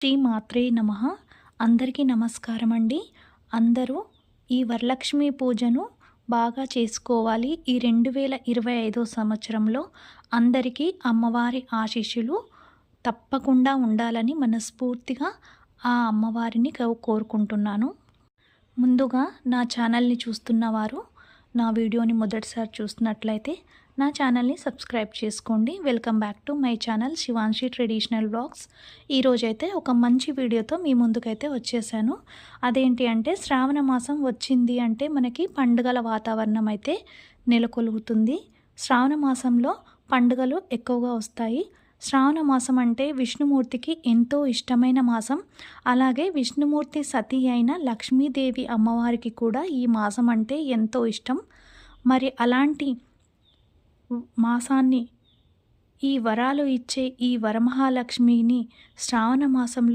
శ్రీ మాత్రే నమ. అందరికీ నమస్కారం అండి అందరూ ఈ వరలక్ష్మి పూజను బాగా చేసుకోవాలి. ఈ రెండు వేల ఇరవై ఐదో సంవత్సరంలో అందరికీ అమ్మవారి ఆశీస్సులు తప్పకుండా ఉండాలని మనస్ఫూర్తిగా ఆ అమ్మవారిని కోరుకుంటున్నాను ముందుగా నా ఛానల్ని చూస్తున్నవారు నా వీడియోని మొదటిసారి చూస్తున్నట్లయితే నా ఛానల్ని సబ్స్క్రైబ్ చేసుకోండి. Welcome back to my channel Shivanshi traditional blogs ఈరోజైతే ఒక మంచి వీడియోతో మీ ముందుకైతే వచ్చేసాను. అదేంటి అంటే శ్రావణ మాసం వచ్చింది అంటే మనకి పండుగల వాతావరణం అయితే నెలకొలుగుతుంది. శ్రావణ మాసంలో పండుగలు ఎక్కువగా వస్తాయి. శ్రావణ మాసం అంటే విష్ణుమూర్తికి ఎంతో ఇష్టమైన మాసం. అలాగే విష్ణుమూర్తి సతీ అయిన లక్ష్మీదేవి అమ్మవారికి కూడా ఈ మాసం అంటే ఎంతో ఇష్టం. మరి అలాంటి మాసాన్ని ఈ వరాలు ఇచ్చే ఈ వరమహాలక్ష్మిని శ్రావణ మాసంలో